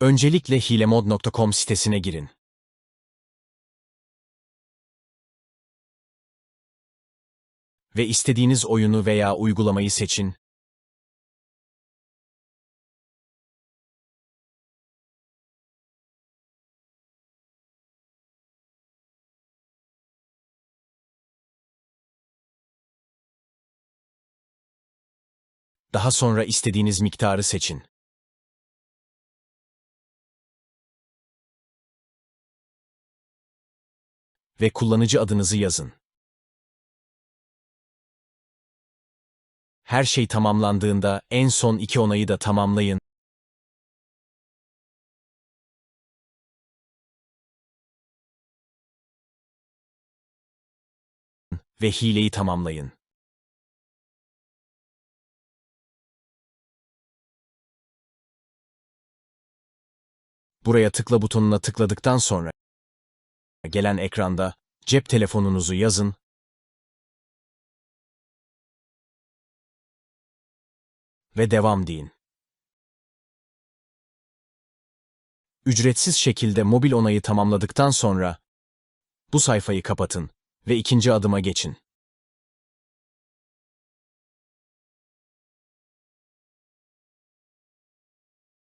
Öncelikle hilemod.com sitesine girin. Ve istediğiniz oyunu veya uygulamayı seçin. Daha sonra istediğiniz miktarı seçin. Ve kullanıcı adınızı yazın. Her şey tamamlandığında en son iki onayı da tamamlayın. Ve hileyi tamamlayın. Buraya tıkla butonuna tıkladıktan sonra gelen ekranda cep telefonunuzu yazın ve devam deyin. Ücretsiz şekilde mobil onayı tamamladıktan sonra bu sayfayı kapatın ve ikinci adıma geçin.